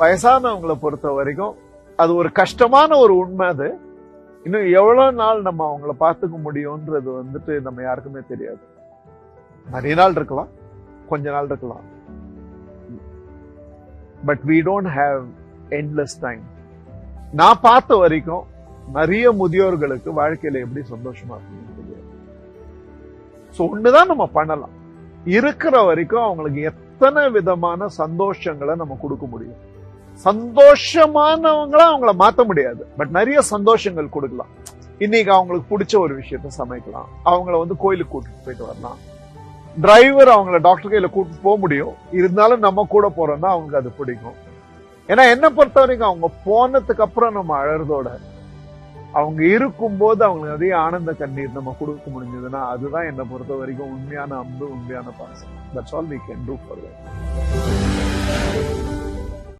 வயசானவங்களை பொறுத்த வரைக்கும் அது ஒரு கஷ்டமான ஒரு உண்மை அது. இன்னும் எவ்வளவு நாள் நம்ம அவங்கள பார்த்துக்க முடியும்ன்றது வந்துட்டு நம்ம யாருக்குமே தெரியாது. நிறைய நாள் இருக்கலாம் கொஞ்ச நாள் இருக்கலாம். But we don't have endless time நான் பார்த்த வரைக்கும் நிறைய முதியோர்களுக்கு வாழ்க்கையில எப்படி சந்தோஷமா இருக்கணும்னு தெரியாது. ஸோ ஒண்ணுதான் நம்ம பண்ணலாம். இருக்கிற வரைக்கும் அவங்களுக்கு எத்தனை விதமான சந்தோஷங்களை நம்ம கொடுக்க முடியும்? சந்தோஷமானவங்கள அவங்கள மாத்த முடியாது. பட் நிறைய சந்தோஷங்கள் கொடுக்கலாம். இன்னைக்கு அவங்களுக்கு பிடிச்ச ஒரு விஷயத்த சமைக்கலாம். அவங்கள வந்து கோயிலுக்கு கூட்டிட்டு போயிட்டு வரலாம். டிரைவர் அவங்கள டாக்டர் கையில கூட்டிட்டு போக முடியும். இருந்தாலும் நம்ம கூட போறோம்னா அவங்களுக்கு அது பிடிக்கும். ஏன்னா என்ன பொறுத்த வரைக்கும் அவங்க போனதுக்கு அப்புறம் நம்ம அழறதோட அவங்க இருக்கும்போது அவங்களுக்கு அதே ஆனந்த கண்ணீர் நம்ம கொடுக்க முடிஞ்சதுன்னா அதுதான் என்னை பொறுத்த வரைக்கும் உண்மையான அன்பு உண்மையான பாசம். That's all we can do for